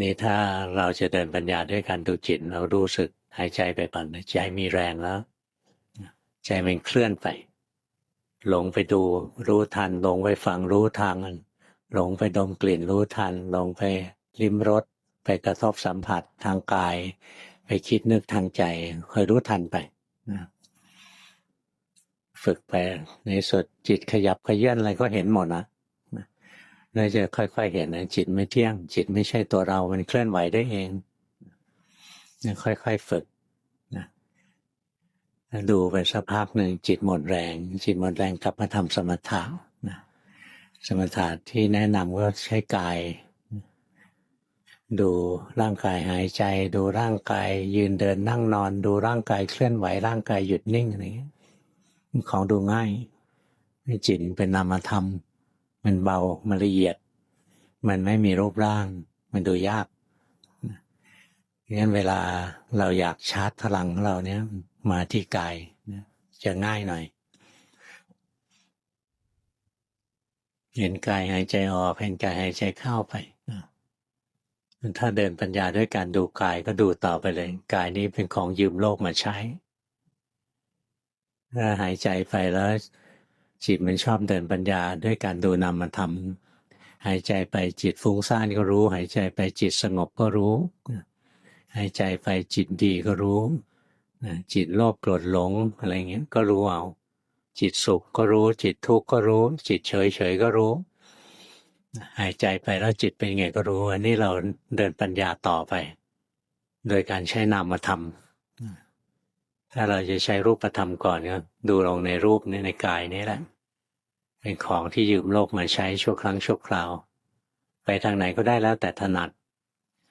นี่ถ้าเราจะเดินปัญญาด้วยการดูจิต เรารู้สึกหายใจไปก่อนใจมีแรงแล้ว ใจมันเคลื่อนไป หลงไปดูรู้ทัน หลงไปฟังรู้ทางหลงไปดมกลิ่นรู้ทัน หลงไปลิ้มรสไปกระทบสัมผัสทางกาย ไปคิดนึกทางใจคอยรู้ทันไปฝึกไปในสุดจิตขยับขยื่นอะไรก็เห็นหมดนะ เราจะค่อยๆเห็นนะจิตไม่เที่ยง จิตไม่ใช่ตัวเรา มันเคลื่อนไหวได้เองนะค่อยๆฝึกนะดูไปสักพักหนึ่งจิตหมดแรง จิตหมดแรงกลับมาทำสมถะนะสมถะที่แนะนำก็ใช้กาย ดูร่างกายหายใจ ดูร่างกาย ยืนเดินนั่งนอน ดูร่างกายเคลื่อนไหวร่างกายหยุดนิ่งอะไรอย่างเงี้ยของดูง่ายจิตเป็นนามธรรม มันเบา มันละเอียด มันไม่มีรูปร่าง มันดูยากงั้นเวลาเราอยากชาร์จพลังของเราเนี้ยมาที่กายจะง่ายหน่อย เห็นกายหายใจออกเห็นกายหายใจเข้าไปถ้าเดินปัญญาด้วยการดูกายก็ดูต่อไปเลย กายนี้เป็นของยืมโลกมาใช้ถ้าหายใจไปแล้ว จิตมันชอบเดินปัญญาด้วยการดูนามธรรมหายใจไปจิตฟุ้งซ่านก็รู้ หายใจไปจิตสงบก็รู้หายใจไปจิตดีก็รู้จิตโลภโกรธหลงอะไรเงี้ยก็รู้เอา จิตสุขก็รู้ จิตทุกข์ก็รู้ จิตเฉยเฉยก็รู้ หายใจไปแล้วจิตเป็นไงก็รู้ อันนี้เราเดินปัญญาต่อไป โดยการใช้นามธรรม ถ้าเราจะใช้รูปธรรมก่อนก็ดูลงในรูปนี้ในกายนี้แหละ เป็นของที่ยืมโลกมาใช้ชั่วครั้งชั่วคราว ไปทางไหนก็ได้แล้วแต่ถนัด